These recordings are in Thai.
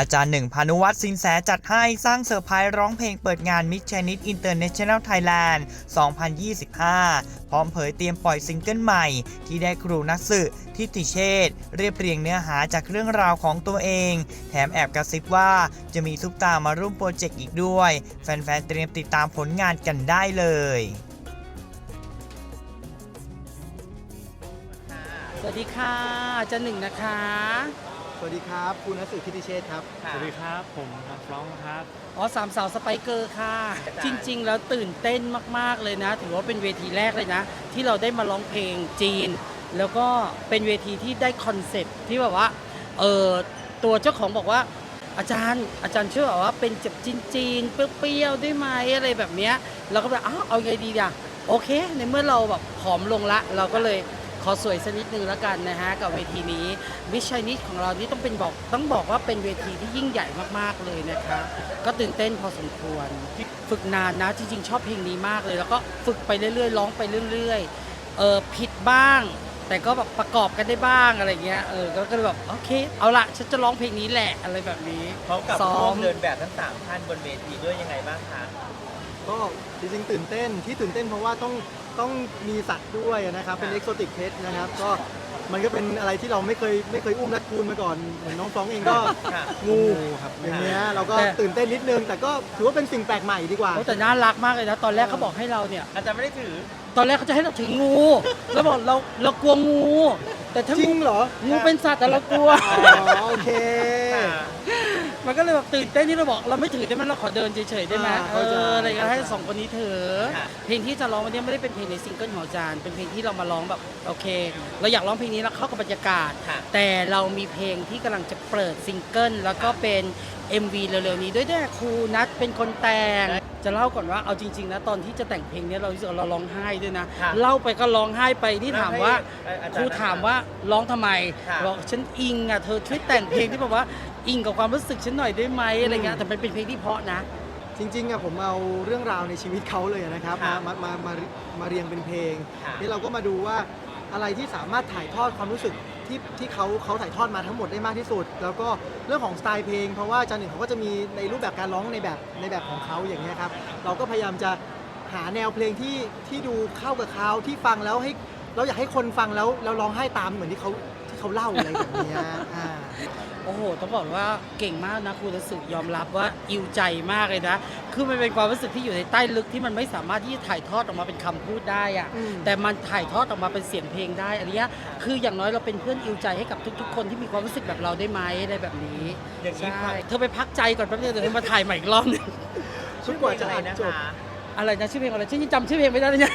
อาจารย์หนึ่งพานุวัฒน์สินแสจัดให้สร้างเซอร์ไพรส์ร้องเพลงเปิดงาน Miss Chinese International Thailand 2025 พร้อมเผยเตรียมปล่อยซิงเกิลใหม่ ที่ได้ครูนักสืบทิติเชษเรียบเรียงเนื้อหาจากเรื่องราวของตัวเอง แถมแอบกระซิบว่าจะมีซุปตามาร่วมโปรเจกต์อีกด้วย แฟนๆเตรียมติดตามผลงานกันได้เลยสวัสดีค่ะอาจารย์หนึ่งนะคะ สวัสดีครับคุณนัสือคิติเชษฐ์ครับ สวัสดีครับ ผมครับฟรองก์ครับอ๋อสามสาวสไปเกอร์ค่ะ จริง ๆ แล้วตื่นเต้นมาก ๆ เลยนะ ถือว่าเป็นเวทีแรกเลยนะ ที่เราได้มาร้องเพลงจีน แล้วก็เป็นเวทีที่ได้คอนเซ็ปต์ที่แบบว่าเออตัวเจ้าของบอกว่าอาจารย์อาจารย์ช่วยแบบว่าเป็นจับจีนจีนๆเปรี้ยวๆได้ไหมอะไรแบบเนี้ยเราก็แบบอ้าวเอาไงดีอะโอเค ในเมื่อเราแบบผอมลงละ เราก็เลย ขอสวยสักนิดนึงแล้วกันนะฮะกับเวทีนี้วิชัยนิดของเรานี่ต้องเป็นบอกต้องบอกว่าเป็นเวทีที่ยิ่งใหญ่มากๆเลยนะคะก็ตื่นเต้นพอสมควร ฝึกนานนะจริงๆชอบเพลงนี้มากเลย แล้วก็ฝึกไปเรื่อยๆร้องไปเรื่อยๆเออผิดบ้าง แต่ก็แบบประกอบกันได้บ้างอะไรเงี้ยเออก็ก็เลยแบบโอเค เอาละฉันจะร้องเพลงนี้แหละอะไรแบบนี้พร้อมกับซ้อร่วมม เดินแบบทั้งสามท่านบนเวทีด้วยยังไงบ้างคะ ก็จริงๆตื่นเต้นที่ตื่นเต้นเพราะว่าต้องต้องมีสัตว์ด้วยนะครับ เป็นค่ะเอ็กโซติกเพชนะครับ ก็มันก็เป็นอะไรที่เราไม่เคยไม่เคยอุ้มนักคูณมาก่อนเหมือนน้องฟรองก์เองก็ค่ะงูครับอย่างเงี้ยเราก็แต่ตื่นเต้นนิดนึง แต่ก็ถือว่าเป็นสิ่งแปลกใหม่ดีกว่าโอ้แต่น่ารักมากเลยนะ ตอนแรกเขาบอกให้เราเนี่ย อาจารย์ไม่ได้ถือ ตอนแรกเขาจะให้เราถึงงู แล้วบอกเราเรากลัวงู แต่ถ้าจริงเหรองูเป็นสัตว์แต่เรากลัวอ๋อโอเค มันก็เลยแบบตื่นเต้นที่เราบอกเราไม่ถือได้ไหมเราขอเดินเฉยๆได้ไหมอ่าเอเข้าใจ ออะไรกันให้สองคนนี้ถือค่ะ เพลงที่จะร้องวันนี้ไม่ได้เป็นเพลงในซิงเกิลของอาจารย์เป็นเพลงที่เรามาร้องแบบโอเค เราอยากร้องเพลงนี้แล้วเข้ากับบรรยากาศ ค่ะ แต่เรามีเพลงที่กำลังจะเปิดซิงเกิลแล้วก็เป็น MV เร็วๆนี้ด้วยด้วยครูนัทเป็นคนแต่ง จะเล่าก่อนว่าเอาจริง ๆ นะตอนที่จะแต่งเพลงเนี้ยเรารู้สึกว่าเราร้องไห้ด้วยนะ ค่ะเล่าไปก็ร้องไห้ไปที่ถามว่าให้อาคจารย์รูถามว่าร้องทำไมค่ะบอกฉันอิงอะเธอช่วยแต่งเพลงที่แบบว่าอิงกับความรู้สึกฉันหน่อยได้ไหมอะไรเงี้ยแต่มันเป็นเพลงที่เพราะนะ จริงๆอะผมเอาเรื่องราวในชีวิตเขาเลยนะครับครัมาบมามามามาเรียงเป็นเพลงค่ะ นี่เราก็มาดูว่า อะไรที่สามารถถ่ายทอดความรู้สึกที่ที่เขาเขาถ่ายทอดมาทั้งหมดได้มากที่สุด แล้วก็เรื่องของสไตล์เพลง เพราะว่าจันหนึ่งเขาก็จะมีในรูปแบบการร้องในแบบในแบบของเขาอย่างนี้ยครับเราก็พยายามจะหาแนวเพลงที่ที่ดูเข้ากับเขาที่ฟังแล้วให้เราอยากให้คนฟังแล้วแล้วร้องไห้ตามเหมือนที่เขาที่เขาเล่าอะไรแบบเนี้ยอ่าโอ้โห ต้องบอกว่าเก่งมากนะครูรู้สึกยอมรับว่าอิวใจมากเลยนะ คือมันเป็นความรู้สึกที่อยู่ในใต้ลึกที่มันไม่สามารถที่จะถ่ายทอดออกมาเป็นคำพูดได้อะอืมแต่มันถ่ายทอดออกมาเป็นเสียงเพลงได้อันเนี้ยคืออย่างน้อยเราเป็นเพื่อนอิวใจให้กับทุก ๆ คนที่มีความรู้สึกแบบเราได้ไหมอะไรแบบนี้อย่างนี้ใช่ความเธอไปพักใจก่อนแป๊บนึงเดี๋ยวเธอมาถ่ายใหม่อีกรอบหนึงชุดกว่าจะอะไรอ่านนะจบคะอะไรนะชื่อเพลงอะไรฉันยังจำชื่อเพลงไม่ได้เลยเนี่ย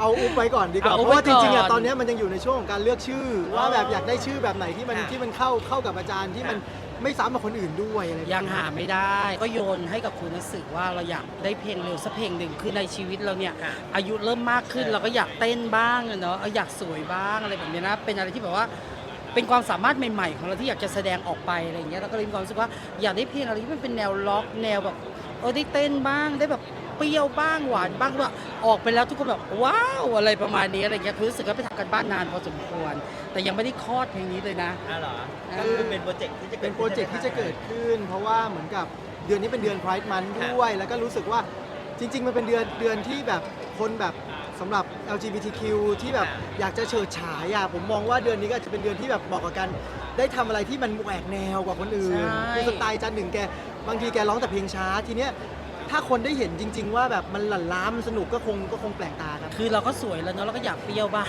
เอาอุบไว้ก่อนดีกว่าเอาเพอุบราะว่าไว้จก่อนริงๆอะตอนเนี้ยมันยังอยู่ในช่วงของการเลือกชื่อ ว่าอ๋อแบบอยากได้ชื่อแบบไหนที่มันค่ะที่มันเข้าเข้ากับอาจารย์ที่มันไม่ซ้ำกับคนอื่นด้วยอะไรแบบนี้ยังหาไม่ได้ ก็โยนให้กับครูนักสือว่าเราอยากได้เพลงเร็วสักเพลงหนึ่งคือในชีวิตเราเนี่ยค่ะอายุเริ่มมากขึ้นเออเราก็อยากเต้นบ้างอะเนาะเอออยากสวยบ้างอะไรแบบนี้นะ เป็นอะไรที่แบบว่าเป็นความสามารถใหม่ๆ ของเราที่อยากจะแสดงออกไปอะไรอย่างเงี้ยเราก็เลยมีความรู้สึกว่าอยากได้เพลงอะไรที่มันเป็นแนวล็อกแนวแบบเออได้เต้นบ้างได้แบบเปรี้ยวบ้างหวานบ้างว่า ออกไปแล้วทุกคนแบบว้าวอะไรประมาณนี้อะไรเงี้ยคือรู้สึกว่าไปทำกันบ้านนานพอสมควร แต่ยังไม่ได้คลอดเพลงนี้เลยนะ อะเหรออ่าก็คือเป็นโปรเจกต์ที่จะเกิเป็ดนโปรเจกต์ที่จะเกิดขึ้น เพราะว่าเหมือนกับเดือนนี้เป็นเดือน Pride Month ค่ะด้วย แล้วก็รู้สึกว่าจริง ๆ มันเป็นเดือนเดือนที่แบบคนแบบสำหรับ LGBTQ ที่แบบอยากจะเฉิดฉายอะผมมองว่าเดือนนี้ก็อาจจะเป็นเดือนที่แบบเหมาะกับการได้ทำอะไรที่มันแหวกแนวกว่าคนอื่นใช่ คือสไตล์จันหนึ่งแกบางทีแกร้องแต่เพลงช้าทีเนี้ย ถ้าคนได้เห็นจริง ๆ ว่าแบบมันหลั่นล้ามนสนุกก็คงก็คงแปลกตาครับ คือเราก็สวยแล้วเนาะเราก็อยากเปรี้ยวบ้าง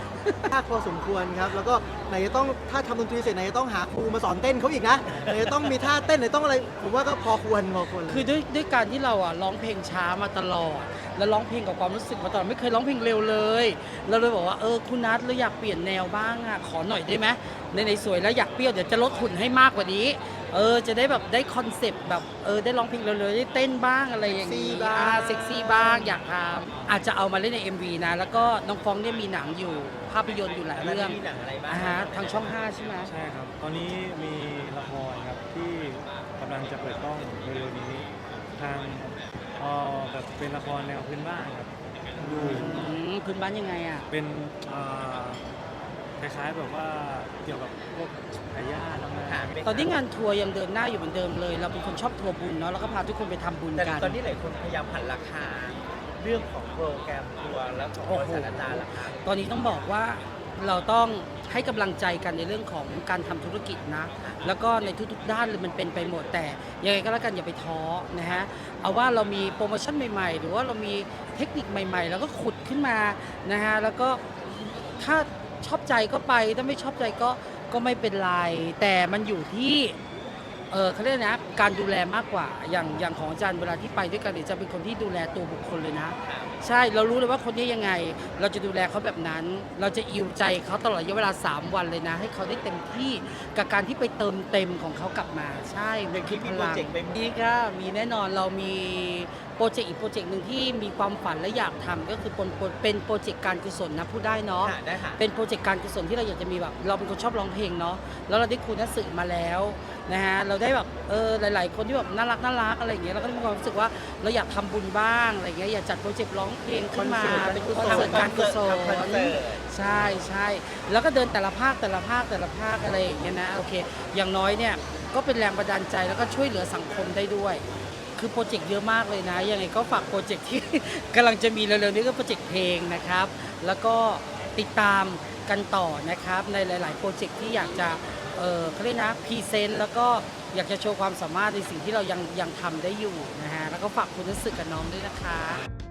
ยากพอสมควรครับ แล้วก็ไหนจะต้องถ้าทำดนตรีเสร็จไหนจะต้องหาครูมาสอนเต้นเขาอีกนะไหนจะต้องมีท่าเต้นไหนต้องอะไร ผมว่าก็พอควรพอควรคือด้วยด้วยการที่เราอะร้องเพลงช้ามาตลอด แล้วร้องเพลงกับความรู้สึกมาตลอดไม่เคยร้องเพลงเร็วเลยเราเลยบอกว่าเออคุณนัทเราอยากเปลี่ยนแนวบ้างอะขอหน่อยได้ไหมในในๆสวยแล้วอยากเปรี้ยวเดี๋ยวจะลดหุ่นให้มากกว่านี้ เออจะได้แบบได้คอนเซปต์แบบเออได้ร้องเพลงเร็วๆได้เต้นบ้างอะไรอย่างนี้อ่าเซ็กซี่บ้างอยากทำอาจจะเอามาเล่นใน MV นะ แล้วก็น้องฟองเนี่ยมีหนังอยู่ภาพยนตร์อยู่หลายแล้วเรื่องมีหนังอะไรบ้างอ่าฮะทางช่อง 5 ใช่ไหมใช่ครับ ตอนนี้มีละครครับที่กำลังจะเปิดกล้องเร็วๆนี้ทางเอ่อแบบเป็นละครแนวพื้นบ้านครับอยู่อืมพื้นบ้านยังไงอะเป็นเอ่อ คล้ายๆแบบว่าเกี่ยวกับพวกทายาทน้ำค่ะนานตอนนี้งานทัวร์ยังเดินหน้าอยู่เหมือนเดิมเลย เราเป็นคนชอบทัวร์บุญเนาะแล้วก็พาทุกคนไปทำบุญแต่กันตอนนี้หลายคนพยายามหันราคา เรื่องของโปรแกรมทัวร์แล้วของบริษัทอาจารย์ราคาตอนนี้ต้องบอกว่าเราต้องให้กำลังใจกันในเรื่องของการทำธุรกิจนะ แล้วก็ในทุกๆด้านเลยมันเป็นไปหมดแต่ยังไงก็แล้วกันอย่าไปท้อนะฮะเอาว่าเรามีโปรโมชั่นใหม่ๆ หรือว่าเรามีเทคนิคใหม่ๆ แล้วก็ขุดขึ้นมานะฮะแล้วก็ถ้า ชอบใจก็ไป ถ้าไม่ชอบใจก็ก็ไม่เป็นไร แต่มันอยู่ที่ เออเขาเรียกนะ การดูแลมากกว่า อย่างอย่างของอาจารย์เวลาที่ไปด้วยกันเนี่ยจะเป็นคนที่ดูแลตัวบุคคลเลยนะ ใช่ เรารู้เลยว่าคนนี้ยังไง เราจะดูแลเขาแบบนั้น เราจะอิวใจเขาตลอดระยะเวลา 3 วันเลยนะ ให้เขาได้เต็มที่กับการที่ไปเติมเต็มของเขากลับมา ใช่อย่างที่มีพลังโปรเจกต์ไปนี่ก็มีแน่นอน เรามี โปรเจกต์อีกโปรเจกต์หนึ่งที่มีความฝันและอยากทำก็คือเป็นเป็นโปรเจกต์การกุศลนะพูดได้เนาะค่ะได้ค่ะเป็นโปรเจกต์การกุศลที่เราอยากจะมีแบบเราเป็นคนชอบร้องเพลงเนาะแล้วเราได้ครูนักสื่อมาแล้วนะฮะเราได้แบบเออหลาย ๆ คนที่แบบน่ารักน่ารักอะไรอย่างเงี้ยเราก็มีความรู้สึกว่าเราอยากทำบุญบ้างอะไรอย่างเงี้ยอยากจัดโปรเจกต์ร้องเพลงขึ้นมาเป็นคอนเสิร์ตการกุศลทำคอนเสิร์ตใช่ใช่แล้วก็เดินแต่ละภาคแต่ละภาคแต่ละภาคอะไรอย่างเงี้ยนะโอเค อย่างน้อยเนี่ยก็เป็นแรงบันดาลใจแล้วก็ช่วยเหลือสังคมได้ด้วย คือโปรเจกต์เยอะมากเลยนะ ยังไงก็ฝากโปรเจกต์ที่ กำลังจะมีเร็วๆนี้ก็โปรเจกต์เพลงนะครับ แล้วก็ติดตามกันต่อนะครับ ในหลาย ๆ โปรเจกต์ที่อยากจะเออเขาเรียกนะพรีเซนต์แล้วก็อยากจะโชว์ความสามารถในสิ่งที่เรายังยังทำได้อยู่นะฮะแล้วก็ฝากคุณรู้สึกกับน้องด้วยนะคะ